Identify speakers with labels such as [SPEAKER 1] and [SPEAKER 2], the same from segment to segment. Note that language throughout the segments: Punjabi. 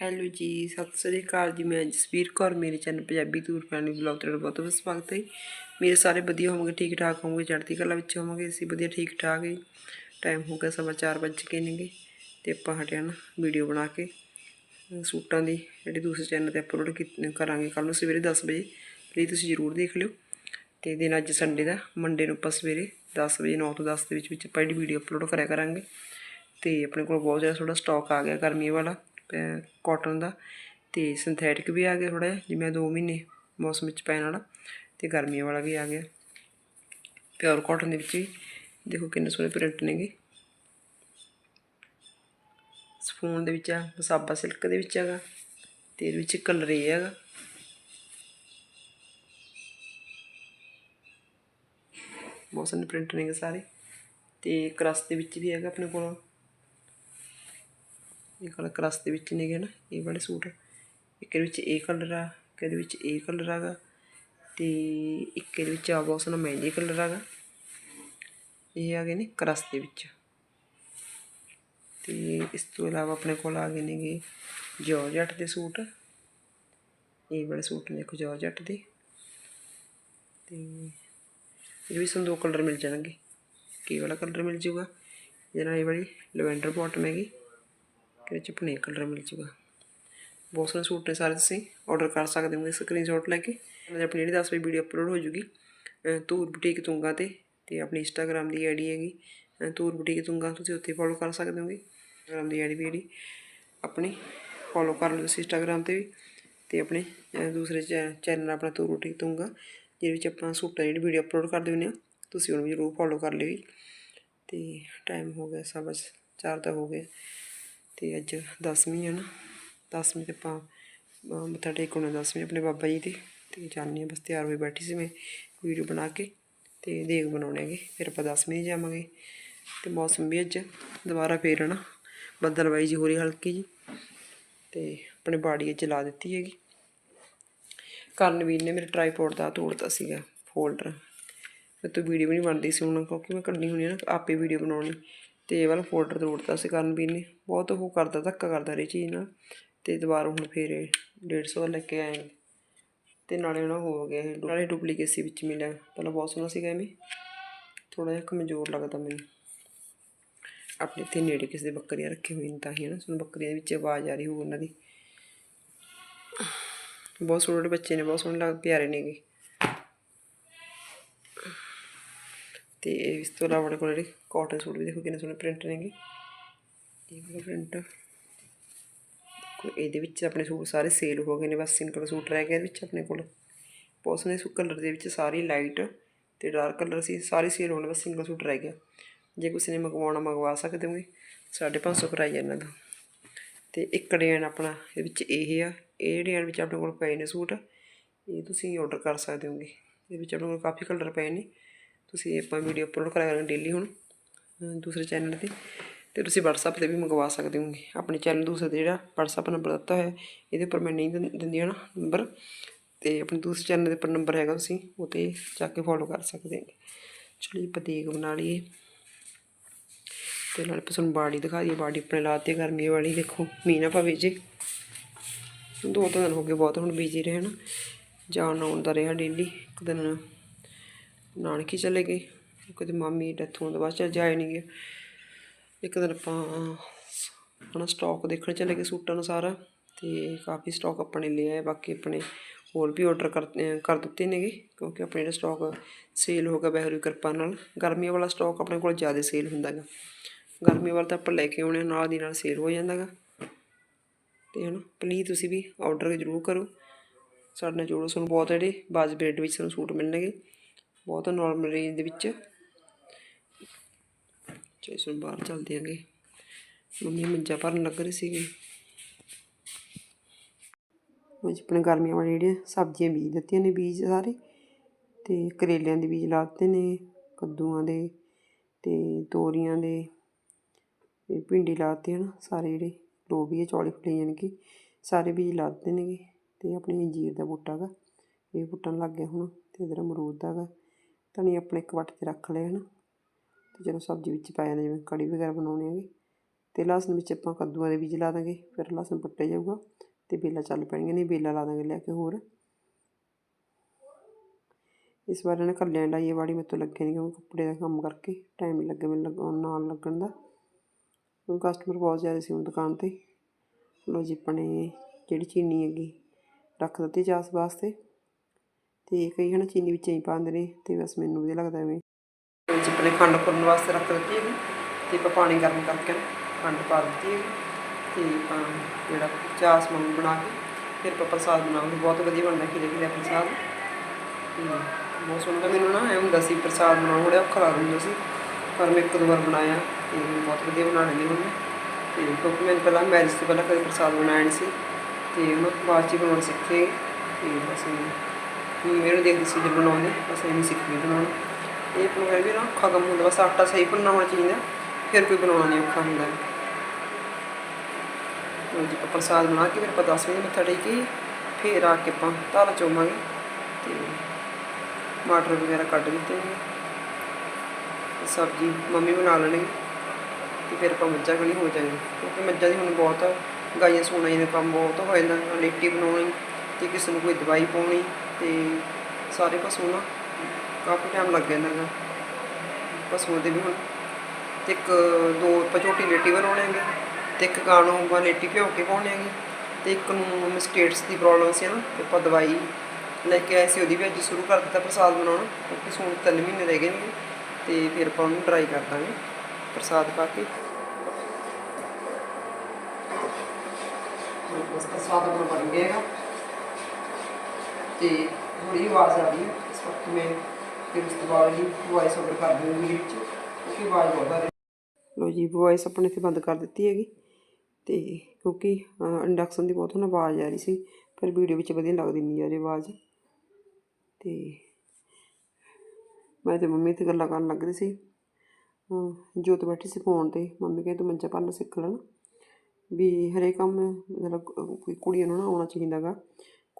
[SPEAKER 1] ਹੈਲੋ ਜੀ, ਸਤਿ ਸ੍ਰੀ ਅਕਾਲ ਜੀ। ਮੈਂ ਜਸਵੀਰ ਕੌਰ, ਮੇਰੇ channel Punjabi Toor family blog ਤੇ ਤੁਹਾਡਾ ਬਹੁਤ ਬਹੁਤ ਸਵਾਗਤ ਹੈ। ਜੀ। ਮੇਰੇ ਸਾਰੇ ਵਧੀਆ ਹੋਵੋਗੇ ਠੀਕ ਠਾਕ ਹੋਵੋਗੇ, ਚੜ੍ਹਦੀ ਕਲਾ ਵਿੱਚ ਹੋਵੋਗੇ, ਅਸੀਂ ਵਧੀਆ ਠੀਕ ਠਾਕ ਹੀ। ਟਾਈਮ ਹੋ ਗਿਆ ਸਵਾ ਚਾਰ ਵੱਜ ਕੇ ਨੇਗੇ ਤੇ ਆਪਾਂ ਹਟਿਆ ਨਾ ਵੀਡੀਓ ਬਣਾ ਕੇ। ਸੂਟਾਂ ਦੀ ਜਿਹੜੀ ਦੂਸਰੇ ਚੈਨਲ ਤੇ ਅਪਲੋਡ ਕਰਾਂਗੇ ਕੱਲ ਨੂੰ ਸਵੇਰੇ 10 ਵਜੇ, ਲਈ ਤੁਸੀਂ ਜ਼ਰੂਰ ਦੇਖ ਲਿਓ। ਤੇ ਦਿਨ ਅੱਜ ਸੰਡੇ ਦਾ ਮੰਡੇ ਨੂੰ ਆਪਾਂ ਸਵੇਰੇ 10 ਵਜੇ 9 ਤੋਂ 10 ਦੇ ਵਿੱਚ ਵਿੱਚ ਆਪਾਂ ਜਿਹੜੀ ਵੀਡੀਓ ਅਪਲੋਡ ਕਰਿਆ ਕਰਾਂਗੇ। ਤੇ ਆਪਣੇ ਕੋਲ ਬਹੁਤ ਜ਼ਿਆਦਾ ਥੋੜਾ ਸਟਾਕ ਆ ਗਿਆ ਗਰਮੀ ਵਾਲਾ। ਕਾਟਨ ਦਾ ਤੇ ਸਿੰਥੈਟਿਕ ਵੀ ਆ ਗਿਆ ਥੋੜਾ ਜਿਹਾ, ਜਿਵੇਂ 2 ਮਹੀਨੇ ਮੌਸਮ ਵਿੱਚ ਪੈਣ ਵਾਲਾ ਤੇ ਗਰਮੀਆਂ ਵਾਲਾ ਵੀ ਆ ਗਿਆ। ਪਿਓਰ ਕਾਟਨ ਦੇ ਵਿੱਚ ਵੀ, ਦੇਖੋ ਕਿੰਨੇ ਸੋਹਣੇ ਪ੍ਰਿੰਟ ਨੇਗੇ। ਸਪੂਨ ਦੇ ਵਿੱਚ ਆ ਮਸਾਬਾ ਸਿਲਕ ਦੇ ਵਿੱਚ ਹੈਗਾ ਤੇ ਇਹਦੇ ਵਿੱਚ ਕਲਰ ਇਹ ਹੈਗਾ। ਬਹੁਤ ਸੋਹਣੇ ਪ੍ਰਿੰਟ ਨੇਗੇ ਸਾਰੇ ਤੇ ਕ੍ਰਸ ਦੇ ਵਿੱਚ ਵੀ ਹੈਗਾ ਆਪਣੇ ਕੋਲ। ਇਹ ਕਲਰ ਕ੍ਰਸ ਦੇ ਵਿੱਚ ਨੇਗੇ ਨਾ, ਇਹ ਵਾਲੇ ਸੂਟ। ਇੱਕ ਇਹਦੇ ਵਿੱਚ ਇਹ ਕਲਰ ਆ, ਇੱਕ ਇਹਦੇ ਵਿੱਚ ਇਹ ਕਲਰ ਆਗਾ ਤੇ ਇੱਕ ਇਹਦੇ ਵਿੱਚ ਆ ਬਹੁਤ ਸੋਹਣਾ ਮਹਿੰਦੀ ਕਲਰ ਆਗਾ ਇਹ ਆ ਗਏ ਨੇ ਕ੍ਰਸ ਦੇ ਵਿੱਚ। ਤੇ ਇਸ ਤੋਂ ਇਲਾਵਾ ਆਪਣੇ ਕੋਲ ਆ ਗਏ ਨੇਗੇ ਜੋਰਜੱਟ ਦੇ ਸੂਟ। ਇਹ ਵਾਲੇ ਸੂਟ ਨੇ ਦੇਖੋ ਦੇ। ਤੇ ਇਹ ਵੀ ਸਾਨੂੰ ਦੋ ਕਲਰ ਮਿਲ ਜਾਣਗੇ। ਕੀ ਵਾਲਾ ਕਲਰ ਮਿਲ ਜੂਗਾ ਜਿਹਨਾਂ ਇਹ ਵਾਲੀ ਲਵੈਂਡਰ ਬਾਟਮ ਹੈਗੀ ਇਹਦੇ ਚ ਪਨੇ ਕਲਰ ਮਿਲ ਜੂਗਾ। ਬਹੁਤ ਸਾਰੇ ਸੂਟ ਨੇ ਸਾਰੇ ਤੁਸੀਂ ਆਰਡਰ ਕਰ ਸਕਦੇ ਹੋਗੇ ਸਕਰੀਨਸ਼ਾਟ ਲੈ ਕੇ। ਮੈਂ ਆਪਣੀ ਜਿਹੜੀ 10 ਵਜੇ ਵੀਡੀਓ ਅਪਲੋਡ ਹੋ ਜੂਗੀ, ਅਹ ਧੂਰ ਬੁਟੀਕ ਤੁੰਗਾ ਤੇ ਤੇ ਆਪਣੀ ਇੰਸਟਾਗ੍ਰam ਦੀ ਆਈਡੀ ਹੈਗੀ, ਅਹ ਧੂਰ ਬੁਟੀਕ ਤੁੰਗਾ, ਤੁਸੀਂ ਉੱਥੇ ਫੋਲੋ ਕਰ ਸਕਦੇ ਹੋਗੇ। ਇੰਸਟਾਗ੍ਰam ਦੀ ਆਈਡੀ ਵੀ ਜਿਹੜੀ ਆਪਣੀ ਫੋਲੋ ਕਰ ਲਓ ਤੁਸੀਂ ਇੰਸਟਾਗ੍ਰam ਤੇ ਵੀ, ਤੇ ਆਪਣੇ, ਅਹ ਦੂਸਰੇ ਚੈਨਲ ਆਪਣਾ ਧੂਰ ਬੁਟੀਕ ਤੁੰਗਾ, ਜਿਹਦੇ ਵਿੱਚ ਆਪਾਂ ਸੂਟਾਂ ਜਿਹੜੀ ਵੀਡੀਓ ਅਪਲੋਡ ਕਰਦੇ ਹੁੰਦੇ ਹਾਂ, ਤੁਸੀਂ ਉਹਨੂੰ ਵੀ ਜ਼ਰੂਰ ਫੋਲੋ ਕਰ ਲਿਓ ਜੀ। ਤੇ ਟਾਈਮ ਹੋ ਗਿਆ ਸਵਾ ਚਾਰ ਦਾ ਹੋ ਗਿਆ ਤੇ ਅੱਜ ਦਸਵੀਂ ਹੈ ਨਾ, ਦਸਵੀਂ ਤੇ ਆਪਾਂ ਮੱਥਾ ਟੇਕਣਾ ਦਸਵੀਂ ਆਪਣੇ ਬਾਬਾ ਜੀ ਦੇ, ਤੇ ਜਾਣੀ ਬਸ ਤਿਆਰ ਹੋਈ ਬੈਠੀ ਸੀ ਮੈਂ ਵੀਡੀਓ ਬਣਾ ਕੇ, ਤੇ ਦੇਗ ਬਣਾਉਣੇ ਹੈਗੇ, ਫਿਰ ਆਪਾਂ ਦਸਵੀਂ ਜਾਵਾਂਗੇ, ਤੇ ਮੌਸਮ ਵੀ ਅੱਜ ਦੁਬਾਰਾ ਫੇਰ ਨਾ ਬੱਦਲਵਾਈ ਜੀ ਹੋ ਰਹੀ ਹਲਕੀ ਜੀ, ਤੇ ਆਪਣੇ ਬਾੜੀ ਚ ਲਾ ਦਿੱਤੀ ਹੈਗੀ। ਕਰਨਵੀਰ ਨੇ ਮੇਰੇ ਟਰਾਈਪੋਡ ਦਾ ਤੋੜਤਾ ਸੀਗਾ ਫੋਲਡਰ ਮੇਰੇ ਤੋਂ ਵੀਡੀਓ ਵੀ ਨਹੀਂ ਬਣਦੀ ਸੀ ਹੁਣ, ਕਿਉਂਕਿ ਮੈਂ ਕਰਨੀ ਹੁੰਦੀ ਆ ਨਾ, ਆਪੇ ਵੀਡੀਓ ਬਣਾਉਣੀ ਤੇ ਇਹ ਵਾਲਾ ਫੋਲਡਰ ਤੋੜਤਾ ਸੀ ਕਰਨਵੀਰ ਨੇ ਬਹੁਤ ਉਹ ਕਰਦਾ, ਧੱਕਾ ਕਰਦਾ ਰਹੀ ਚੀਜ਼ ਨਾਲ। ਤੇ ਦੁਬਾਰਾ ਹੁਣ ਫੇਰ ਇਹ 150 ਲੈ ਕੇ ਆਏ ਤੇ ਨਾਲੇ ਉਹਨਾਂ ਹੋ ਗਿਆ ਇਹ ਨਾਲੇ ਡੁਪਲੀਕੇਸੀ ਵਿੱਚ ਮਿਲਿਆ। ਪਹਿਲਾਂ ਬਹੁਤ ਸੋਹਣਾ ਸੀਗਾ ਐਵੇਂ ਥੋੜਾ ਜਿਹਾ ਕਮਜ਼ੋਰ ਲੱਗਦਾ ਮੈਨੂੰ। ਆਪਣੇ ਇੱਥੇ ਨੇੜੇ ਕਿਸੇ ਦੇ ਬੱਕਰੀਆਂ ਰੱਖੀ ਹੋਈ ਨੇ ਤਾਂ ਹੀ ਹੈ ਨਾ ਸੁਣ ਬੱਕਰੀਆਂ ਦੇ ਵਿੱਚ ਆਵਾਜ਼ ਆ ਰਹੀ ਹੋਊ ਉਹਨਾਂ ਦੀ। ਬਹੁਤ ਸੋਹਣੇ ਬੱਚੇ ਨੇ, ਬਹੁਤ ਸੋਹਣੇ ਲੱਗ ਪਿਆਰੇ ਨੇਗੇ। ਤੇ ਇਸ ਤੋਂ ਇਲਾਵਾ ਆਪਣੇ ਕੋਲ ਜਿਹੜੇ ਕਾਟਨ ਸੂਟ ਵੀ ਦੇਖੋ ਕਿੰਨੇ ਸੋਹਣੇ ਪ੍ਰਿੰਟ ਨੇਗੇ। ਇਹ ਵਾਲਾ ਪ੍ਰਿੰਟ ਦੇਖੋ, ਇਹਦੇ ਵਿੱਚ ਆਪਣੇ ਸੂਟ ਸਾਰੇ ਸੇਲ ਹੋ ਗਏ ਨੇ, ਬਸ ਸਿੰਗਲ ਸੂਟ ਰਹਿ ਗਿਆ ਇਹਦੇ ਵਿੱਚ ਆਪਣੇ ਕੋਲ। ਬਹੁਤ ਸੋਹਣੇ ਸੂ ਕਲਰ ਦੇ ਵਿੱਚ ਸਾਰੇ ਲਾਈਟ ਤੇ ਡਾਰਕ ਕਲਰ ਸੀ, ਸਾਰੇ ਸੇਲ ਹੋਣ ਬਸ ਸਿੰਗਲ ਸੂਟ ਰਹਿ ਗਿਆ। ਜੇ ਕਿਸੇ ਨੇ ਮੰਗਵਾਉਣਾ, ਮੰਗਵਾ ਸਕਦੇ ਹੋਗੇ। 550 ਪ੍ਰਾਈਸ ਇਹਨਾਂ ਦਾ। ਤੇ ਇੱਕ ਡਿਜ਼ਾਈਨ ਆਪਣਾ ਇਹਦੇ ਵਿੱਚ ਇਹ ਆ, ਇਹ ਡਿਜ਼ਾਈਨ ਵਿੱਚ ਆਪਣੇ ਕੋਲ ਪਏ ਨੇ ਸੂਟ। ਇਹ ਤੁਸੀਂ ਆਰਡਰ ਕਰ ਸਕਦੇ ਹੋਗੇ। ਇਹਦੇ ਵਿੱਚ ਆਪਣੇ ਕੋਲ ਕਾਫੀ ਕਲਰ ਪਏ ਨੇ। ਤੁਸੀਂ ਆਪਾਂ ਵੀਡੀਓ ਅਪਲੋਡ ਕਰਿਆ ਕਰਾਂਗੇ ਡੇਲੀ ਹੁਣ ਦੂਸਰੇ ਚੈਨਲ ਤੇ ਤੇ ਤੁਸੀਂ WhatsApp ਤੇ ਵੀ ਮੰਗਵਾ ਸਕਦੇ ਹੋਗੇ ਆਪਣੇ ਚੈਨਲ ਦੂਸਰੇ ਤੇ ਜਿਹੜਾ WhatsApp ਨੰਬਰ ਦਿੱਤਾ ਹੋਇਆ, ਇਹਦੇ ਉੱਪਰ ਮੈਂ ਨਹੀਂ ਦਿੰ- ਦਿੰਦੀ ਹਨਾ ਨੰਬਰ ਤੇ ਆਪਣੇ ਦੂਸਰੇ ਚੈਨਲ ਦੇ ਉੱਪਰ ਨੰਬਰ ਹੈਗਾ ਤੁਸੀਂ, ਉਹ ਤੇ ਜਾ ਕੇ ਫੋਲੋ ਕਰ ਸਕਦੇ ਹੈਗੇ। ਚਲਿਏ ਆਪਾਂ ਦੇਗ ਬਣਾ ਲਈਏ। ਤੇ ਨਾਲ ਆਪਾਂ ਤੁਹਾਨੂੰ ਬਾੜੀ ਦਿਖਾ ਦਈਏ, ਬਾੜੀ ਆਪਣੇ ਲਾਤੇ ਗਰਮੀ ਵਾਲੀ, ਦੇਖੋ, ਮੀਂਹ ਨਾ ਪਵੇ ਜੇ। ਦੋ ਤਿੰਨ ਦਿਨ ਹੋ ਗਏ, ਬਹੁਤ ਹੁਣ ਬੀਜੀ ਰਹੇ ਨਾ। ਜਾਣ ਆਉਣ ਦਾ ਰਿਹਾ ਡੇਲੀ ਇੱਕ ਦਿਨ ਨਾਨਕੀ ਚਲੇ ਗਏ। ਕਿਤੇ ਮਾਮੀ ਡੈਥ ਹੋਣ ਤੋਂ ਬਾਅਦ ਚੱਲ ਜਾਏ ਨਹੀਂ ਗਏ। ਇੱਕ ਦਿਨ ਆਪਾਂ ਆਪਣਾ ਸਟਾਕ ਦੇਖਣ ਚਲੇ ਗਏ ਸੂਟਾਂ ਦਾ ਸਾਰਾ ਤੇ ਕਾਫੀ ਸਟਾਕ ਆਪਣੇ ਲੈ ਆਏ, ਬਾਕੀ ਆਪਣੇ ਹੋਰ ਵੀ ਆਰਡਰ ਕਰ ਕਰ ਦਿੱਤੇ ਨੇਗੇ ਕਿਉਂਕਿ ਆਪਣੇ ਜਿਹੜਾ ਸਟਾਕ ਸੇਲ ਹੋ ਗਿਆ ਬਹਿਰੂ ਕਿਰਪਾ ਨਾਲ। ਗਰਮੀਆਂ ਵਾਲਾ ਸਟਾਕ ਆਪਣੇ ਕੋਲ ਜ਼ਿਆਦਾ ਸੇਲ ਹੁੰਦਾ ਗਾ। ਗਰਮੀ ਵਾਲਾ ਤਾਂ ਆਪਾਂ ਲੈ ਕੇ ਆਉਣੇ ਨਾਲ ਦੀ ਨਾਲ ਸੇਲ ਹੋ ਜਾਂਦਾ ਗਾ। ਤੇ ਹਨਾ ਪਲੀਜ਼ ਤੁਸੀਂ ਵੀ ਆਰਡਰ ਜ਼ਰੂਰ ਕਰੋ। ਸਾਡੇ ਨਾਲ ਜੋੜੋ ਤੁਹਾਨੂੰ ਬਹੁਤ ਜਿਹੜੇ ਬਾਜਬ ਰੇਟ ਵਿੱਚ ਤੁਹਾਨੂੰ ਸੂਟ ਮਿਲਣਗੇ। ਬਹੁਤ ਨਾਰਮਲ ਰੇਂਜ ਦੇ ਵਿੱਚ। ਚਲੋ ਇਸ ਨੂੰ ਬਾਹਰ ਚੱਲਦੇ ਆਂਗੇ ਮੰਮੀ ਮੰਜਾ ਭਰਨ ਲੱਗ ਰਹੇ ਸੀਗੇ। ਵਿੱਚ ਆਪਣੇ ਗਰਮੀਆਂ ਵਾਲੀ ਜਿਹੜੀਆਂ ਸਬਜ਼ੀਆਂ ਬੀਜ ਦਿੱਤੀਆਂ ਨੇ ਬੀਜ ਸਾਰੇ। ਤੇ ਕਰੇਲਿਆਂ ਦੇ ਬੀਜ ਲਾ ਦਿੱਤੇ ਨੇ, ਕੱਦੂਆਂ ਦੇ ਤੇ ਤੋਰੀਆਂ ਦੇ। ਤੇ ਭਿੰਡੀ ਲਾਤੀ ਹਨ, ਸਾਰੇ ਜਿਹੜੇ ਲੋਬੀਏ ਚੌਲੇ ਫੁੱਲੇ ਜਾਣੀ ਕਿ ਸਾਰੇ ਬੀਜ ਲਾ ਦਿੱਤੇ ਨੇਗੇ। ਤੇ ਆਪਣੇ ਅੰਜੀਰ ਦਾ ਬੂਟਾ ਗਾ, ਇਹ ਬੂਟਣ ਲੱਗ ਗਿਆ ਹੁਣ, ਤੇ ਇਧਰ ਅਮਰੂਦ ਦਾ ਗਾ। ਧਨੀਆ ਆਪਣੇ ਇੱਕ ਵੱਟ 'ਚ ਰੱਖ ਲਿਆ ਹਨ। ਤੇ ਜਦੋਂ ਸਬਜ਼ੀ ਵਿੱਚ ਪਾ ਜਾਂਦੇ, ਜਿਵੇਂ ਕੜੀ ਵਗੈਰਾ ਬਣਾਉਣੀ ਹੈਗੀ, ਤੇ ਲਸਣ ਵਿੱਚ ਆਪਾਂ ਕੱਦੂਆਂ ਦੇ ਬੀਜ ਲਾ ਦਾਂਗੇ, ਫਿਰ ਲਸਣ ਪੱਟਿਆ ਜਾਊਗਾ, ਤੇ ਬੇਲਾ ਚੱਲ ਪੈਣਗੇ ਨਹੀਂ ਬੇਲਾ ਲਾ ਦਾਂਗੇ ਲੈ ਕੇ ਹੋਰ। ਇਸ ਵਾਰ ਇਹਨੇ ਕੱਲਿਆਂ ਡਾਈਏ ਵਾੜੀ ਮੇਰੇ ਤੋਂ ਲੱਗੇ ਨਹੀਂ ਕਿਉਂਕਿ ਕੱਪੜੇ ਦਾ ਕੰਮ ਕਰਕੇ ਟਾਈਮ ਨਹੀਂ ਲੱਗੇ ਮੈਨੂੰ ਲਗਾਉਣ ਨਾਲ ਲੱਗਣ ਦਾ। ਕਿਉਂਕਿ ਕਸਟਮਰ ਬਹੁਤ ਜ਼ਿਆਦਾ ਸੀ ਹੁਣ ਦੁਕਾਨ ਤੇ। ਲੋ ਜੀ, ਆਪਣੇ ਜਿਹੜੀ ਚੀਨੀ ਹੈਗੀ, ਰੱਖ ਦਿੱਤੀ ਚਾਸ ਵਾਸਤੇ। ਤੇ ਕਈ ਹਨਾ ਚੀਨੀ ਵਿੱਚ ਹੀ ਪਾਉਂਦੇ ਨੇ ਤੇ ਬਸ ਮੈਨੂੰ ਵਧੀਆ ਲੱਗਦਾ ਐਵੇਂ। ਵਿੱਚ ਆਪਣੇ ਖੰਡ ਖੁਰਨ ਵਾਸਤੇ ਰੱਖ ਦਿੱਤੀ ਹੈਗੀ, ਤੇ ਆਪਾਂ ਪਾਣੀ ਗਰਮ ਕਰਕੇ ਖੰਡ ਪਾ ਦਿੱਤੀ ਹੈਗੀ, ਤੇ ਆਪਾਂ ਜਿਹੜਾ ਚਾਸ ਵਾਂਗੂ ਬਣਾ ਕੇ ਫਿਰ ਆਪਾਂ ਪ੍ਰਸਾਦ ਬਣਾਵਾਂਗੇ। ਬਹੁਤ ਵਧੀਆ ਬਣਦਾ ਖੀਰੇ ਖੀਰੇ ਪ੍ਰਸਾਦ। ਤੇ ਬਹੁਤ ਸੋਹਣਾ ਮੈਨੂੰ ਨਾ ਐ ਹੁੰਦਾ ਸੀ ਪ੍ਰਸਾਦ ਬਣਾਉਣਾ, ਬੜਾ ਔਖਾ ਲੱਗਦਾ ਹੁੰਦਾ ਸੀ। ਪਰ ਮੈਂ ਇੱਕ ਦੋ ਵਾਰ ਬਣਾਇਆ ਤੇ ਬਹੁਤ ਵਧੀਆ ਬਣਾ ਲੈਂਦੀ ਹੁਣ ਮੈਂ। ਤੇ ਕਿਉਂਕਿ ਮੈਂ ਪਹਿਲਾਂ ਮੈਰਿਜ ਤੋਂ ਪਹਿਲਾਂ ਕਦੇ ਪ੍ਰਸਾਦ ਬਣਾਇਆ ਨਹੀਂ ਸੀ। ਤੇ ਉਹਨਾਂ ਤੋਂ ਬਾਅਦ 'ਚ ਹੀ ਬਣਾਉਣਾ ਸਿੱਖੇ। ਤੇ ਬਸ ਮੇਰੇ ਦੇਖਦੀ ਸੀ ਜੇ ਬਣਾਉਂਦੇ, ਬਸ ਐਵੇਂ ਸਿੱਖ ਗਈ ਬਣਾਉਣਾ। ਇਹ ਪ੍ਰੋਗਰਾਮ ਵੀ ਨਾ ਔਖਾ ਕੰਮ ਹੁੰਦਾ, ਬਸ ਆਟਾ ਸਹੀ ਭੁੰਨਣਾ ਹੋਣਾ ਚਾਹੀਦਾ, ਫਿਰ ਕੋਈ ਬਣਾਉਣਾ ਨਹੀਂ ਔਖਾ ਹੁੰਦਾ। ਲਓ ਜੀ ਪ੍ਰਸਾਦ ਬਣਾ ਕੇ ਫਿਰ ਆਪਾਂ 10 ਵਜੇ ਮੱਥਾ ਟੇਕੀ ਫਿਰ ਆ ਕੇ ਆਪਾਂ ਧਾਰਾ ਚੋਵਾਂਗੇ ਤੇ ਟਮਾਟਰ ਵਗੈਰਾ ਕੱਢ ਦਿੱਤੇ ਨੇ। ਸਬਜ਼ੀ ਮੰਮੀ ਬਣਾ ਲੈਣਗੇ ਤੇ ਫਿਰ ਆਪਾਂ ਮੱਝਾਂ ਕਣੀ ਹੋ ਜਾਣਗੇ ਕਿਉਂਕਿ ਮੱਝਾਂ ਦੀ ਹੁਣ ਬਹੁਤ ਗਾਈਆਂ ਸੂਣਾ ਦਾ ਕੰਮ ਬਹੁਤ ਹੋ ਜਾਂਦਾ, ਲੇਟੀ ਬਣਾਉਣੀ ਤੇ ਕਿਸੇ ਨੂੰ ਕੋਈ ਦਵਾਈ ਪਾਉਣੀ ਤੇ ਸਾਰੇ ਪਸ਼ੂ ਨਾ ਕਾਫੀ ਟਾਈਮ ਲੱਗ ਜਾਂਦਾ ਹੈਗਾ ਪਸ਼ੂਆਂ ਦੇ ਵੀ ਹੁਣ ਤੇ ਇੱਕ, ਦੋ ਪਚੋਟੀ ਲੇਟੀ ਬਣਾਉਣੇ ਹੈਗੇ ਤੇ ਇੱਕ ਗਾਂ ਨੂੰ ਲੇਟੀ ਭਿਓ ਕੇ ਪਾਉਣੇ ਹੈਗੇ ਤੇ ਇੱਕ ਨੂੰ ਮਿਸਟੇਟਸ ਦੀ ਪ੍ਰੋਬਲਮ ਸੀ ਨਾ ਤੇ ਆਪਾਂ ਦਵਾਈ ਲੈ ਕੇ ਆਏ ਸੀ, ਉਹਦੀ ਵੀ ਅੱਜ ਸ਼ੁਰੂ ਕਰ ਦਿੱਤਾ ਪ੍ਰਸਾਦ ਬਣਾਉਣਾ, ਕਿਉਂਕਿ ਸੂਣ ਤਿੰਨ ਮਹੀਨੇ ਰਹਿ ਗਏ ਨੇ ਤੇ ਫਿਰ ਆਪਾਂ ਉਹਨੂੰ ਟਰਾਈ ਕਰ ਦਾਂਗੇ, ਪ੍ਰਸਾਦ ਪਾ ਕੇ। ਬਸ ਪ੍ਰਸਾਦ ਆਪਣਾ ਬਣ ਗਿਆ ਤੇ ਥੋੜੀ ਆਵਾਜ਼ ਆ ਰਹੀ ਹੈ। ਇਸ ਵਕਤ ਮੈਂ ਫਿਰ ਉਸ ਤੋਂ ਬਾਅਦ ਹੀ ਵੌਇਸ ਓਵਰ ਕਰ ਦੂੰਗੀ ਵਿੱਚ। ਕਿਉਂਕਿ ਆਵਾਜ਼ ਬਹੁਤ ਆ ਰਹੀ ਲੋ ਜੀ ਵੌਇਸ ਆਪਣੇ ਤੇ ਬੰਦ ਕਰ ਦਿੱਤੀ ਹੈਗੀ। ਤੇ ਕਿਉਂਕਿ ਇੰਡਕਸ਼ਨ ਦੀ ਬਹੁਤ ਹੁਣ ਆਵਾਜ਼ ਆ ਰਹੀ ਸੀ, ਪਰ ਵੀਡੀਓ ਵਿੱਚ ਵਧੀਆ ਲੱਗਦੀ ਨਹੀਂ ਆ ਰਹੀ ਆਵਾਜ਼। ਤੇ ਮੈਂ ਤੇ ਮੰਮੀ ਤੇ ਗੱਲਾਂ ਕਰਨ ਲੱਗ ਰਹੀ ਸੀ। ਜੋਤ ਬੈਠੀ ਸੀ ਫੋਨ ਤੇ। ਮੰਮੀ ਕਹਿੰਦੀ, ਤੂੰ ਮੰਜਾ ਭਰਨਾ ਸਿੱਖ ਲੈਣਾ। ਵੀ ਹਰੇਕ ਕੰਮ, ਮਤਲਬ, ਕੋਈ ਕੁੜੀਆਂ ਨੂੰ ਨਾ ਆਉਣਾ ਚਾਹੀਦਾ ਗਾ।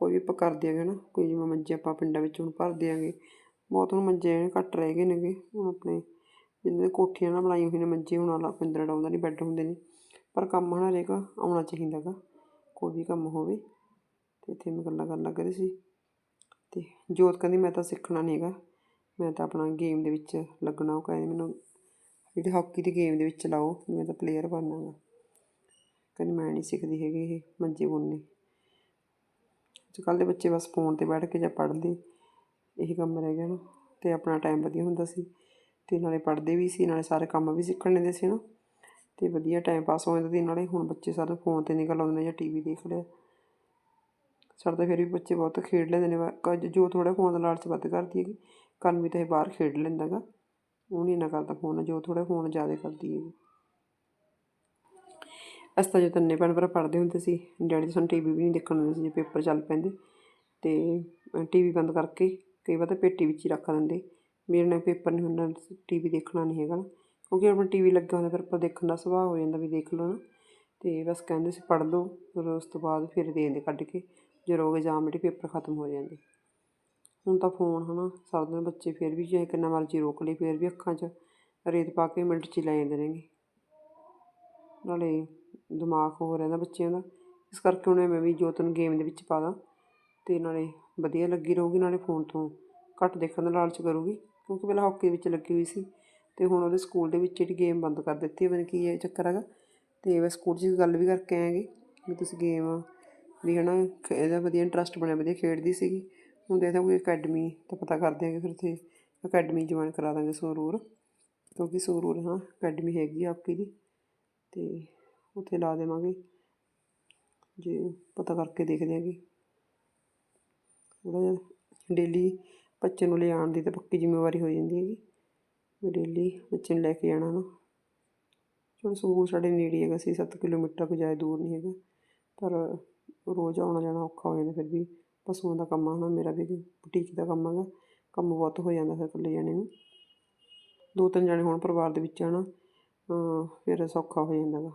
[SPEAKER 1] ਕੋਈ ਵੀ ਆਪਾਂ ਕਰਦੇ ਹੈਗੇ ਨਾ, ਕੋਈ ਜਿਵੇਂ ਮੰਜੇ ਆਪਾਂ ਪਿੰਡਾਂ ਵਿੱਚ ਹੁਣ ਭਰ ਦਿਆਂਗੇ। ਬਹੁਤ ਹੁਣ ਮੰਜੇ ਘੱਟ ਰਹਿ ਗਏ ਨੇਗੇ, ਹੁਣ ਆਪਣੇ ਜਿਨ੍ਹਾਂ ਦੇ ਕੋਠੀਆਂ ਨਾਲ ਬਣਾਈ ਹੋਈਆਂ ਨੇ ਮੰਜੇ, ਹੁਣ ਆਲਾ ਪਿੰਦਰਾ ਡਾਉਂਦਾ ਨਹੀਂ ਬੈੱਡ ਹੁੰਦੇ ਨੇ। ਪਰ ਕੰਮ ਹਨਾ ਹਰੇਕ ਆਉਣਾ ਚਾਹੀਦਾ ਗਾ, ਕੋਈ ਵੀ ਕੰਮ ਹੋਵੇ। ਤੇ ਇੱਥੇ ਮੈਂ ਗੱਲਾਂ ਕਰਨ ਲੱਗ ਰਹੀ ਸੀ। ਤੇ ਜੋਤ ਕਹਿੰਦੀ ਮੈਂ ਤਾਂ ਸਿੱਖਣਾ ਨਹੀਂ ਹੈਗਾ, ਮੈਂ ਤਾਂ ਆਪਣਾ ਗੇਮ ਦੇ ਵਿੱਚ ਲੱਗਣਾ, ਉਹ ਕਹਿੰਦੀ ਮੈਨੂੰ ਜਿਹੜੀ ਹਾਕੀ ਦੀ ਗੇਮ ਦੇ ਵਿੱਚ ਲਾਓ, ਮੈਂ ਤਾਂ ਪਲੇਅਰ ਬਣਨਾ ਗਾ। ਕਹਿੰਦੀ ਮੈਂ ਨਹੀਂ ਸਿੱਖਦੀ ਹੈਗੀ ਇਹ ਮੰਜੇ ਬੁਣਨੇ। ਅੱਜ ਕੱਲ੍ਹ ਦੇ ਬੱਚੇ ਬਸ ਫੋਨ ਤੇ ਬੈਠ ਕੇ ਜਾਂ ਪੜ੍ਹਦੇ, ਇਹੀ ਕੰਮ ਰਹਿ ਗਿਆ ਨਾ ਅਤੇ ਆਪਣਾ ਟਾਈਮ ਵਧੀਆ ਹੁੰਦਾ ਸੀ ਅਤੇ ਨਾਲੇ ਪੜ੍ਹਦੇ ਵੀ ਸੀ, ਨਾਲੇ ਸਾਰੇ ਕੰਮ ਵੀ ਸਿੱਖਣ ਲੈਂਦੇ ਸੀ ਨਾ ਅਤੇ ਵਧੀਆ ਟਾਈਮ ਪਾਸ ਹੋ ਜਾਂਦਾ ਸੀ, ਨਾਲੇ ਹੁਣ ਬੱਚੇ ਸਾਰੇ ਫੋਨ ਤੇ ਨਿਕਲ ਆਉਂਦੇ ਨੇ ਜਾਂ ਟੀ ਵੀ ਦੇਖ ਲਿਆ। ਸਾਡੇ ਤਾਂ ਫਿਰ ਵੀ ਬੱਚੇ ਬਹੁਤ ਖੇਡ ਲੈਂਦੇ ਨੇ ਜੋ ਥੋੜ੍ਹਾ ਫੋਨ ਦਾ ਲਾਲਚ ਵੱਧ ਕਰਦੀ ਹੈਗੀ, ਕਰਨ ਵੀ ਤਾਂ ਇਹ ਬਾਹਰ ਖੇਡ ਲੈਂਦਾ ਗਾ ਉਹ ਨਹੀਂ ਇੰਨਾ ਕਰਦਾ ਫੋਨ ਜੋ ਥੋੜ੍ਹਾ ਫੋਨ ਜ਼ਿਆਦਾ ਕਰਦੀ ਹੈਗੀ। ਅਸੀਂ ਤਾਂ ਜੇ ਤਿੰਨੇ ਭੈਣ ਭਰਾ ਪੜ੍ਹਦੇ ਹੁੰਦੇ ਸੀ, ਡੈਡੀ ਤਾਂ ਸਾਨੂੰ ਟੀਵੀ ਵੀ ਨਹੀਂ ਦੇਖਣ ਦਿੰਦੇ ਸੀ, ਜੇ ਪੇਪਰ ਚੱਲ ਪੈਂਦੇ। ਤੇ ਟੀਵੀ ਬੰਦ ਕਰਕੇ ਕਈ ਵਾਰ ਤਾਂ ਪੇਟੀ ਵਿੱਚ ਹੀ ਰੱਖ ਦਿੰਦੇ। ਮੇਰੇ ਨਾਲ ਪੇਪਰ ਨਹੀਂ ਹੁੰਦਾ ਟੀਵੀ ਦੇਖਣਾ ਨਹੀਂ ਹੈਗਾ ਨਾ। ਕਿਉਂਕਿ ਆਪਣਾ ਟੀਵੀ ਲੱਗਾ ਹੁੰਦਾ, ਫਿਰ ਆਪਾਂ ਦੇਖਣ ਦਾ ਸੁਭਾਅ ਹੋ ਜਾਂਦਾ ਵੀ ਦੇਖ ਲਓ ਨਾ। ਅਤੇ ਬਸ ਕਹਿੰਦੇ ਸੀ ਪੜ੍ਹ ਲਓ, ਫਿਰ ਉਸ ਤੋਂ ਬਾਅਦ ਫਿਰ ਦੇ ਦਿੰਦੇ ਕੱਢ ਕੇ, ਜਦੋਂ ਇਗਜ਼ਾਮ ਜਿਹੜੇ ਪੇਪਰ ਖਤਮ ਹੋ ਜਾਂਦੇ। ਹੁਣ ਤਾਂ ਫੋਨ ਹਨਾ, ਸਾਰਾ ਦਿਨ ਬੱਚੇ ਫਿਰ ਵੀ ਜੇ ਕਿੰਨਾ ਮਰਜ਼ੀ ਰੋਕ ਲਈ ਫਿਰ ਵੀ ਅੱਖਾਂ 'ਚ ਰੇਤ ਪਾ ਕੇ ਮਿੰਟ 'ਚ ਹੀ ਲੈ ਜਾਂਦੇ ਨੇਗੇ। ਨਾਲੇ ਦਿਮਾਗ ਹੋ ਰਹਿੰਦਾ ਬੱਚਿਆਂ ਦਾ। ਇਸ ਕਰਕੇ ਹੁਣ ਮੈਂ ਵੀ ਜੋਤ ਨੂੰ ਗੇਮ ਦੇ ਵਿੱਚ ਪਾ ਦਾਂ ਅਤੇ ਨਾਲੇ ਵਧੀਆ ਲੱਗੀ ਰਹੂਗੀ, ਨਾਲੇ ਫੋਨ ਤੋਂ ਘੱਟ ਦੇਖਣ ਦਾ ਲਾਲਚ ਕਰੂਗੀ, ਕਿਉਂਕਿ ਪਹਿਲਾਂ ਹਾਕੀ ਵਿੱਚ ਲੱਗੀ ਹੋਈ ਸੀ ਅਤੇ ਹੁਣ ਉਹਦੇ ਸਕੂਲ ਦੇ ਵਿੱਚ ਜਿਹੜੀ ਗੇਮ ਬੰਦ ਕਰ ਦਿੱਤੀ ਹੈ ਪਤਾ ਕੀ ਇਹ ਚੱਕਰ ਹੈਗਾ। ਅਤੇ ਮੈਂ ਸਕੂਲ 'ਚ ਗੱਲ ਵੀ ਕਰਕੇ ਆਏਗੀ ਵੀ ਤੁਸੀਂ ਗੇਮ ਵੀ ਹੈ ਨਾ ਇਹਦਾ ਵਧੀਆ ਇੰਟਰਸਟ ਬਣਿਆ, ਵਧੀਆ ਖੇਡਦੀ ਸੀਗੀ। ਹੁਣ ਦੇਖਦੇ ਕੋਈ ਅਕੈਡਮੀ ਤਾਂ ਪਤਾ ਕਰਦੇ ਆਂਗੇ ਫਿਰ ਉੱਥੇ ਅਕੈਡਮੀ ਜੁਆਇਨ ਕਰਾ ਦਾਂਗੇ ਸੰਗਰੂਰ, ਕਿਉਂਕਿ ਸਰੂਰ ਹਾਂ ਅਕੈਡਮੀ ਹੈਗੀ ਆ ਆਪਕੀ ਦੀ ਅਤੇ ਉੱਥੇ ਲਾ ਦੇਵਾਂਗੇ। ਜੇ ਪਤਾ ਕਰਕੇ ਦੇਖਦੇ ਆਂਗੇ। ਥੋੜ੍ਹਾ ਜਿਹਾ ਡੇਲੀ ਬੱਚੇ ਨੂੰ ਲਿਆਉਣ ਦੀ ਤਾਂ ਪੱਕੀ ਜ਼ਿੰਮੇਵਾਰੀ ਹੋ ਜਾਂਦੀ ਹੈਗੀ। ਵੀ ਡੇਲੀ ਬੱਚੇ ਨੂੰ ਲੈ ਕੇ ਜਾਣਾ ਨਾ। ਚਲੋ ਸਕੂਲ ਸਾਡੇ ਨੇੜੇ ਹੈਗਾ ਸੀ, ਸੱਤ ਕਿਲੋਮੀਟਰ ਕੋਈ ਜ਼ਿਆਦਾ ਦੂਰ ਨਹੀਂ ਹੈਗਾ। ਪਰ ਰੋਜ਼ ਆਉਣਾ ਜਾਣਾ ਔਖਾ ਹੋ ਜਾਂਦਾ ਫਿਰ ਵੀ। ਪਸ਼ੂਆਂ ਦਾ ਕੰਮ ਆ ਨਾ ਮੇਰਾ ਵੀ ਬੁਟੀਕ ਦਾ ਕੰਮ ਹੈਗਾ। ਕੰਮ ਬਹੁਤ ਹੋ ਜਾਂਦਾ ਫਿਰ ਇਕੱਲੇ ਜਾਣੇ ਨੂੰ। ਦੋ ਤਿੰਨ ਜਣੇ ਹੋਣ ਪਰਿਵਾਰ ਦੇ ਵਿੱਚ ਹਨਾ, ਅਹ ਫਿਰ ਸੌਖਾ ਹੋ ਜਾਂਦਾ ਗਾ।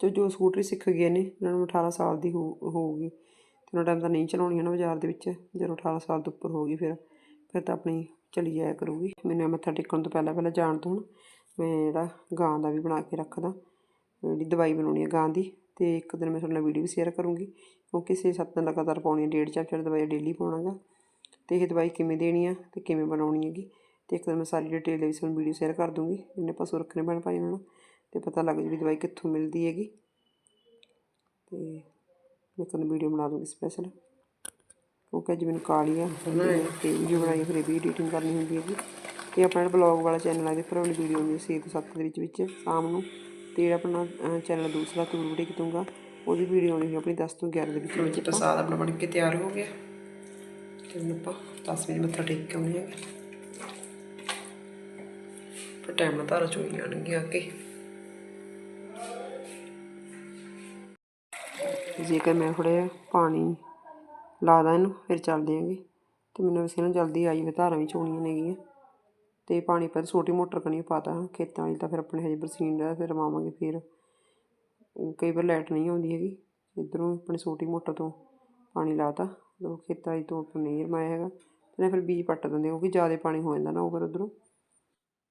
[SPEAKER 1] ਤੇ ਜੋ ਸਕੂਟਰੀ ਸਿੱਖ ਗਏ ਨੇ, ਉਹਨਾਂ ਨੂੰ 18 ਸਾਲ ਦੀ ਹੋ, ਹੋਊਗੀ। ਤੇ ਉਹਨਾਂ ਟਾਈਮ ਤਾਂ ਨਹੀਂ ਚਲਾਉਣੀ ਹੈ ਨਾ ਬਾਜ਼ਾਰ ਦੇ ਵਿੱਚ, ਜਦੋਂ 18 ਸਾਲ ਤੋਂ ਉੱਪਰ ਹੋ ਗਈ ਫਿਰ ਫਿਰ ਤਾਂ ਆਪਣੀ ਚਲੀ ਜਾਇਆ ਕਰੂਗੀ। ਮੈਨੂੰ ਇਹ ਮੱਥਾ ਟੇਕਣ ਤੋਂ ਪਹਿਲਾਂ ਪਹਿਲਾਂ ਜਾਣ ਤੋਂ ਹੁਣ ਮੈਂ ਜਿਹੜਾ ਗਾਂ ਦਾ ਵੀ ਬਣਾ ਕੇ ਰੱਖਦਾ, ਜਿਹੜੀ ਦਵਾਈ ਬਣਾਉਣੀ ਹੈ ਗਾਂ ਦੀ, ਤੇ ਇੱਕ ਦਿਨ ਮੈਂ ਤੁਹਾਡੇ ਨਾਲ ਵੀਡੀਓ ਵੀ ਸ਼ੇਅਰ ਕਰੂੰਗੀ, ਕਿਉਂਕਿ ਛੇ ਸੱਤ ਦਿਨ ਲਗਾਤਾਰ ਪਾਉਣੀ ਹੈ ਡੇਢ ਚਮਚਾ ਦਵਾਈ ਡੇਲੀ ਪਾਉਣਾਗਾ। ਤੇ ਇਹ ਦਵਾਈ ਕਿਵੇਂ ਦੇਣੀ ਆ, ਤੇ ਕਿਵੇਂ ਬਣਾਉਣੀ ਹੈਗੀ, ਤੇ ਇੱਕ ਦਿਨ ਮੈਂ ਸਾਰੀ ਡਿਟੇਲ ਦੇ ਵਿੱਚ ਤੁਹਾਨੂੰ ਵੀਡੀਓ ਸ਼ੇਅਰ ਕਰ ਦੂੰਗੀ, ਜਿੰਨੇ ਪਸ਼ੂ ਰੱਖਣੇ ਭੈਣ ਭਾਈ ਉਹਨਾਂ ਨੂੰ। ਤੇ ਪਤਾ ਲੱਗ ਜੂ ਵੀ ਦਵਾਈ ਕਿੱਥੋਂ ਮਿਲਦੀ ਹੈਗੀ। ਤੇ ਮੈਂ ਤੁਹਾਨੂੰ ਵੀਡੀਓ ਬਣਾ ਦੂੰਗੀ ਸਪੈਸ਼ਲ ਕਿਉਂਕਿ ਅੱਜ ਮੈਨੂੰ ਕਾਲੀ ਆ ਤੇ ਵੀਡੀਓ ਬਣਾਈ, ਫਿਰ ਇਹ ਵੀ ਐਡੀਟਿੰਗ ਕਰਨੀ ਹੁੰਦੀ ਹੈਗੀ। ਤੇ ਆਪਣਾ ਬਲੌਗ ਵਾਲਾ ਚੈਨਲ ਆ, ਇਹਦੇ ਪਰ ਆਪਣੀ ਵੀਡੀਓ ਹੁੰਦੀ ਛੇ ਤੋਂ ਸੱਤ ਦੇ ਵਿੱਚ ਵਿੱਚ, ਸ਼ਾਮ ਨੂੰ। ਤੇ ਜਿਹੜਾ ਆਪਣਾ ਚੈਨਲ ਦੂਸਰਾ ਤੂਰ ਵੀਡੀਓ ਕਿਤੂੰਗਾ ਉਹਦੀ ਵੀਡੀਓ ਆਉਣੀ ਹੈ ਆਪਣੀ 10 ਤੋਂ 11 ਦੇ ਵਿੱਚ। ਵਿੱਚ ਪ੍ਰਸਾਦ ਆਪਣਾ ਬਣ ਕੇ ਤਿਆਰ ਹੋ ਗਿਆ। ਤੇ ਹੁਣ ਆਪਾਂ 10 ਵਜੇ ਮੱਥਾ ਟੇਕ ਕੇ ਆਉਣੇ ਹੈਗੇ। ਪਰ ਟਾਈਮ ਨਾਲ ਧਾਰਾ ਚੋਈ ਜਾਣਗੀਆਂ ਅੱਗੇ। ਜੇਕਰ ਮੈਂ ਥੋੜ੍ਹਾ ਜਿਹਾ ਪਾਣੀ ਲਾ ਦਾਂ ਇਹਨੂੰ, ਫਿਰ ਚੱਲਦੇ ਆਂਗੇ। ਤੇ ਮੈਨੂੰ ਵੈਸੇ ਨਾ ਜਲਦੀ ਆਈ ਵੀ ਧਾਰਾਂ ਵੀ ਚੋਣੀਆਂ ਨੇਗੀਆਂ। ਤੇ ਪਾਣੀ ਪਰ ਛੋਟੀ ਮੋਟਰ ਕਣੀ ਪਾਤਾ ਖੇਤਾਂ ਵਾਲੀ ਤਾਂ ਫਿਰ ਆਪਣੇ ਹਜੇ ਬਰਸੀਨ ਦਾ, ਫਿਰ ਰਵਾਵਾਂਗੇ ਫਿਰ। ਕਈ ਵਾਰ ਲਾਈਟ ਨਹੀਂ ਆਉਂਦੀ ਹੈਗੀ, ਇੱਧਰੋਂ ਆਪਣੀ ਛੋਟੀ ਮੋਟਰ ਤੋਂ ਪਾਣੀ ਲਾਤਾ ਲੋ ਖੇਤਾਂ ਵਾਲੀ ਤੋਂ ਆਪਾਂ ਨਹੀਂ ਰਮਾਇਆ ਹੈਗਾ। ਤੇ ਫਿਰ ਬੀਜ ਪੱਟ ਦਿੰਦੇ ਕਿਉਂਕਿ ਜ਼ਿਆਦਾ ਪਾਣੀ ਹੋ ਜਾਂਦਾ ਨਾ ਉਹ ਫਿਰ ਉੱਧਰੋਂ।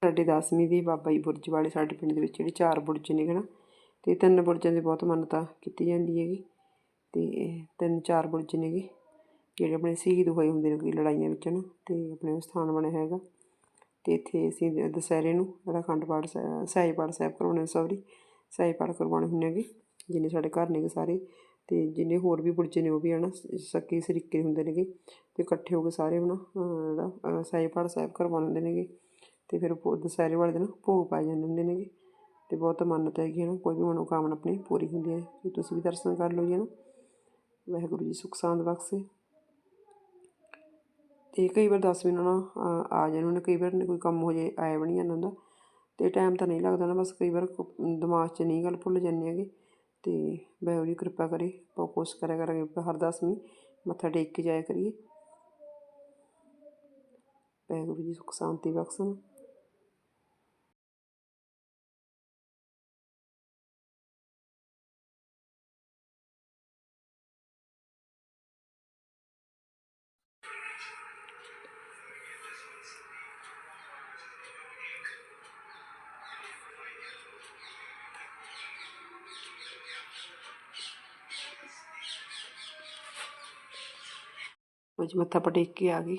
[SPEAKER 1] ਸਾਡੇ ਦਸਵੀਂ ਦੀ ਬਾਬਾ ਜੀ ਬੁਰਜ ਵਾਲੇ, ਸਾਡੇ ਪਿੰਡ ਦੇ ਵਿੱਚ ਜਿਹੜੇ ਚਾਰ ਬੁਰਜ ਨੇ ਹਨਾ, ਤੇ ਤਿੰਨ ਬੁਰਜਾਂ ਦੀ ਬਹੁਤ ਮੰਨਤਾ ਕੀਤੀ ਜਾਂਦੀ ਹੈਗੀ। ਤੇ ਤਿੰਨ ਚਾਰ ਬੁਰਜ ਨੇਗੇ, ਜਿਹੜੇ ਆਪਣੇ ਸ਼ਹੀਦ ਹੋਏ ਹੁੰਦੇ ਨੇ ਕੋਈ ਲੜਾਈਆਂ ਵਿੱਚ ਨਾ ਅਤੇ ਆਪਣੇ ਸਥਾਨ ਬਣਿਆ ਹੈਗਾ। ਅਤੇ ਇੱਥੇ ਅਸੀਂ ਦੁਸਹਿਰੇ ਨੂੰ ਜਿਹੜਾ ਅਖੰਡ ਪਾਠ ਸਾਹਿਬ ਸਹਿਜ ਪਾਠ ਸਾਹਿਬ ਕਰਵਾਉਣੇ ਸੌਰੀ ਸਹਿਜ ਪਾਠ ਕਰਵਾਉਣੇ ਹੁੰਦੇ ਹੈਗੇ ਜਿੰਨੇ ਸਾਡੇ ਘਰ ਨੇਗੇ ਸਾਰੇ ਅਤੇ ਜਿੰਨੇ ਹੋਰ ਵੀ ਬੁਰਜੇ ਨੇ ਉਹ ਵੀ ਹਨ ਸੱਕੇ ਸਰੀਕੇ ਹੁੰਦੇ ਨੇਗੇ ਅਤੇ ਇਕੱਠੇ ਹੋ ਕੇ ਸਾਰੇ ਹੁਣ ਜਿਹੜਾ ਸਹਿਜ ਪਾਠ ਸਾਹਿਬ ਕਰਵਾਉਂਦੇ ਹੁੰਦੇ ਨੇਗੇ ਅਤੇ ਫਿਰ ਦੁਸਹਿਰੇ ਵਾਲੇ ਦਿਨ ਭੋਗ ਪਾਏ ਜਾਂਦੇ ਹੁੰਦੇ ਨੇਗੇ ਅਤੇ ਬਹੁਤ ਮੰਨਤ ਹੈਗੀ ਹੈ ਨਾ ਕੋਈ ਵੀ ਮਨੋਕਾਮਨਾ ਆਪਣੀ ਪੂਰੀ ਹੁੰਦੀ ਹੈ, ਤੇ ਤੁਸੀਂ ਵੀ ਦਰਸ਼ਨ ਕਰ ਲਓ ਜੀ ਨਾ ਵਾਹਿਗੁਰੂ ਜੀ ਸੁਖ ਸਾਂਦ ਬਖਸ਼ੇ। ਤੇ ਕਈ ਵਾਰ ਦਸ ਮਿੰਟ ਨਾ ਆ ਜਾਣ ਉਹਨੇ, ਕਈ ਵਾਰ ਕੋਈ ਕੰਮ ਹੋ ਜਾਏ ਆਇਆ ਵੀ ਬਣੀ ਜਾਂਦਾ ਹੁੰਦਾ ਤੇ ਟਾਈਮ ਤਾਂ ਨਹੀਂ ਲੱਗਦਾ ਨਾ, ਬਸ ਕਈ ਵਾਰ ਦਿਮਾਗ 'ਚ ਨਹੀਂ ਗੱਲ ਭੁੱਲ ਜਾਂਦੇ ਹੈਗੇ। ਤੇ ਵਾਹਿਗੁਰੂ ਜੀ ਕਿਰਪਾ ਕਰੇ, ਆਪਾਂ ਕੋਸ਼ਿਸ਼ ਕਰਿਆ ਕਰਾਂਗੇ ਹਰ ਦਸਵੀਂ ਮੱਥਾ ਟੇਕ ਕੇ ਜਾਇਆ ਕਰੀਏ। ਵਾਹਿਗੁਰੂ ਜੀ ਸੁਖ ਸ਼ਾਂਤੀ ਬਖਸ਼ਣ। ਅੱਜ ਮੱਥਾ ਪਟੇਕ ਕੇ ਆ ਗਈ।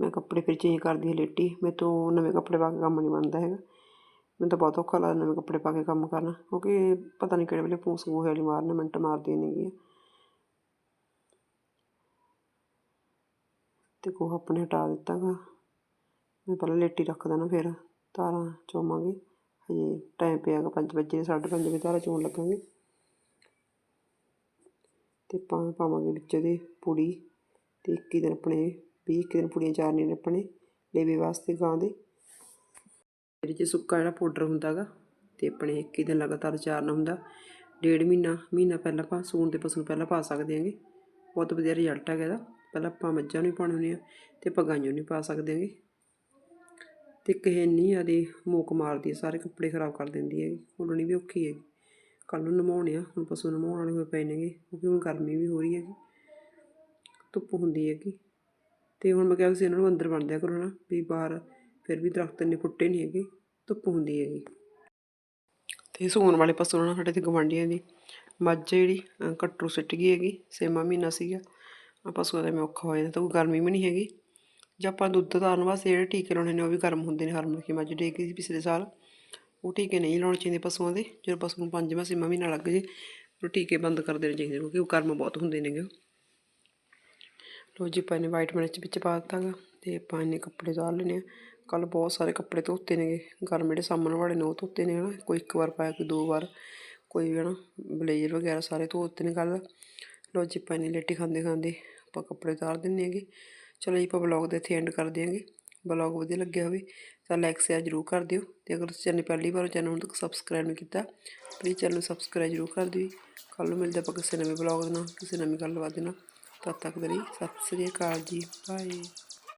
[SPEAKER 1] ਮੈਂ ਕੱਪੜੇ ਫਿਰ ਚੇਂਜ ਕਰਦੀ ਹਾਂ ਲੇਟੀ। ਮੈਂ ਤੋਂ ਨਵੇਂ ਕੱਪੜੇ ਪਾ ਕੇ ਕੰਮ ਨਹੀਂ ਬਣਦਾ ਹੈਗਾ। ਮੈਨੂੰ ਤਾਂ ਬਹੁਤ ਔਖਾ ਲੱਗਦਾ ਨਵੇਂ ਕੱਪੜੇ ਪਾ ਕੇ ਕੰਮ ਕਰਨਾ। ਕਿਉਂਕਿ ਪਤਾ ਨਹੀਂ ਕਿਹੜੇ ਵੇਲੇ ਪੂਸ ਗੋਹੇ ਵਾਲੀ ਮਾਰਨੇ, ਮਿੰਟ ਮਾਰਦੀ ਨੇਗੀ। ਅਤੇ ਗੋਹਾ ਆਪਣੇ ਹਟਾ ਦਿੱਤਾ ਗਾ ਮੈਂ ਪਹਿਲਾਂ ਲੇਟੀ ਰੱਖ ਦੇਣਾ ਫਿਰ ਤਾਰਾਂ ਚੋਵਾਂਗੇ। ਹਜੇ ਟਾਈਮ ਪਿਆ ਗਾ 5 ਵਜੇ 5:30 ਵਜੇ ਤਾਰਾਂ ਚੋਣ ਲੱਗਾਂਗੇ। ਅਤੇ ਪਾ ਪਾਵਾਂਗੇ ਵਿੱਚ ਉਹਦੇ ਪੁੜੀ ਅਤੇ ਇੱਕੀ ਦਿਨ ਆਪਣੇ, ਵੀਹ ਇੱਕੀ ਦਿਨ ਪੁੜੀਆਂ ਚਾਰਨੀਆਂ ਨੇ ਆਪਣੇ ਲੇਵੇ ਵਾਸਤੇ ਗਾਂ ਦੇ। ਇਹਦੇ 'ਚ ਸੁੱਕਾ ਜਿਹੜਾ ਪਾਊਡਰ ਹੁੰਦਾ ਗਾ ਅਤੇ ਆਪਣੇ ਇੱਕੀ ਦਿਨ ਲਗਾਤਾਰ ਚਾਰਨਾ ਹੁੰਦਾ। ਡੇਢ ਮਹੀਨਾ ਮਹੀਨਾ ਪਹਿਲਾਂ ਆਪਾਂ, ਸੂਣ ਦੇ ਪਸ਼ੂ ਨੂੰ ਪਹਿਲਾਂ ਪਾ ਸਕਦੇ ਹਾਂਗੇ। ਬਹੁਤ ਵਧੀਆ ਰਿਜ਼ਲਟ ਹੈਗਾ ਇਹਦਾ। ਪਹਿਲਾਂ ਆਪਾਂ ਮੱਝਾਂ ਨੂੰ ਪਾਉਣੇ ਹੁੰਦੇ ਆ ਤੇ ਆਪਾਂ ਗਾਈਆਂ ਨੂੰ ਪਾ ਸਕਦੇ ਹਾਂਗੇ। ਤੇ ਕਿਸੇ ਇਹ ਇੰਨੀ ਜ਼ਿਆਦੀ ਮੋਕ ਮਾਰਦੀ ਹੈ ਸਾਰੇ ਕੱਪੜੇ ਖਰਾਬ ਕਰ ਦਿੰਦੀ ਹੈਗੀ ਖੋਲਣੀ ਵੀ ਔਖੀ ਹੈਗੀ। ਕੱਲ ਨੂੰ ਨਮਾਉਣੇ ਆ, ਹੁਣ ਪਸ਼ੂ ਨਮਾਉਣ ਵਾਲੇ ਹੋਏ ਪਏ ਨੇਗੇ ਕਿਉਂਕਿ ਹੁਣ ਗਰਮੀ ਵੀ ਹੋ ਰਹੀ ਹੈਗੀ, ਧੁੱਪ ਹੁੰਦੀ ਹੈਗੀ। ਤੇ ਹੁਣ ਮੈਂ ਕਿਹਾ ਸੀ ਇਹਨਾਂ ਨੂੰ ਅੰਦਰ ਬੰਦ ਦਿਆ ਕਰੋ ਨਾ, ਵੀ ਬਾਹਰ ਫਿਰ ਵੀ ਦਰਖਤ ਇੰਨੇ ਫੁੱਟੇ ਨਹੀਂ ਹੈਗੇ, ਧੁੱਪ ਹੁੰਦੀ ਹੈਗੀ। ਤੇ ਸੂਣ ਵਾਲੇ ਪਸ਼ੂ ਨਾਲ ਸਾਡੇ ਤੇ ਗਵਾਂਢੀਆਂ ਦੀ ਮੱਝ ਜਿਹੜੀ ਕੱਟਰੂ ਸਿੱਟ ਗਈ ਹੈਗੀ ਸੇਮਾ ਮਹੀਨਾ ਸੀਗਾ। ਪਸ਼ੂਆਂ ਦਾ ਮੈਂ ਔਖਾ ਹੋ ਜਾਂਦਾ, ਤਾਂ ਕੋਈ ਗਰਮੀ ਵੀ ਨਹੀਂ ਹੈਗੀ। ਜੇ ਆਪਾਂ ਦੁੱਧ ਧਾਰਨ ਵਾਸਤੇ ਜਿਹੜੇ ਟੀਕੇ ਲਾਉਣੇ ਨੇ, ਉਹ ਵੀ ਗਰਮ ਹੁੰਦੇ ਨੇ ਹਰਮਨ ਕੀ ਮੱਝ ਡੇ ਸੀ ਪਿਛਲੇ ਸਾਲ। ਉਹ ਟੀਕੇ ਨਹੀਂ ਲਾਉਣੇ ਚਾਹੀਦੇ ਪਸ਼ੂਆਂ ਦੇ, ਜਦੋਂ ਪਸ਼ੂ ਨੂੰ ਪੰਜਵਾਂ ਸੇਮਾ ਮਹੀਨਾ ਲੱਗ ਜੇ ਉਹ ਟੀਕੇ ਬੰਦ ਕਰ ਦੇਣੇ ਚਾਹੀਦੇ ਕਿਉਂਕਿ ਉਹ ਗਰਮ ਬਹੁਤ ਹੁੰਦੇ ਨੇਗੇ। ਲੋ ਜੀ, ਆਪਾਂ ਨੇ ਵਾਈਟ ਮਿਰਚ ਵਿੱਚ ਪਾ ਦਿੱਤਾ ਗਾ, ਤੇ ਆਪਾਂ ਇਹਨੇ ਕੱਪੜੇ ਧੋ ਲੈਣੇ ਆ। ਕੱਲ ਬਹੁਤ ਸਾਰੇ ਕੱਪੜੇ ਧੋਤੇ ਨੇਗੇ, ਗਰਮ ਜਿਹੜੇ ਸਾਹਮਣੇ ਵਾਲੇ ਨੇ, ਉਹ ਧੋਤੇ ਨੇ, ਹਨਾ। ਕੋਈ ਇੱਕ ਵਾਰ ਪਾਇਆ, ਕੋਈ ਦੋ ਵਾਰ, ਕੋਈ ਵੀ, ਹਨਾ। ਬਲੇਜ਼ਰ ਵਗੈਰਾ ਸਾਰੇ ਧੋਤੇ ਨੇ ਕੱਲ ਲੋ ਜੀ, ਆਪਾਂ ਨੇ ਲੇਟੀ ਖਾਂਦੇ ਖਾਂਦੇ ਆਪਾਂ ਕੱਪੜੇ ਉਤਾਰ ਦਿੰਨੇ ਹੈਗੇ। ਚਲੋ ਜੀ, ਆਪਾਂ ਬਲੌਗ ਦੇ ਇੱਥੇ ਐਂਡ ਕਰ ਦਿਆਂਗੇ ਬਲੌਗ ਵਧੀਆ ਲੱਗਿਆ ਹੋਵੇ ਤਾਂ ਲਾਈਕ ਸ਼ੇਅਰ ਜ਼ਰੂਰ ਕਰ ਦਿਓ। ਤੇ ਅਗਰ ਤੁਸੀਂ ਚੈਨਲ ਪਹਿਲੀ ਵਾਰ ਚੈਨਲ ਨੂੰ ਤੱਕ ਸਬਸਕ੍ਰਾਈਬ ਨਹੀਂ ਕੀਤਾ ਪਲੀਜ਼ ਚੈਨਲ ਨੂੰ ਸਬਸਕ੍ਰਾਈਬ ਜ਼ਰੂਰ ਕਰ ਦਿਓ ਕੱਲ ਨੂੰ ਮਿਲਦੇ ਆਪਾਂ ਕਿਸੇ ਨਵੇਂ ਬਲੌਗ ਦੇ ਨਾਲ, ਕਿਸੇ ਨਵੀਂ ਗੱਲਬਾਤ ਦੇ ਨਾਲ। ਤਦ ਤੱਕ ਦੇ ਲਈ ਸਤਿ ਸ੍ਰੀ ਅਕਾਲ ਜੀ। ਬਾਏ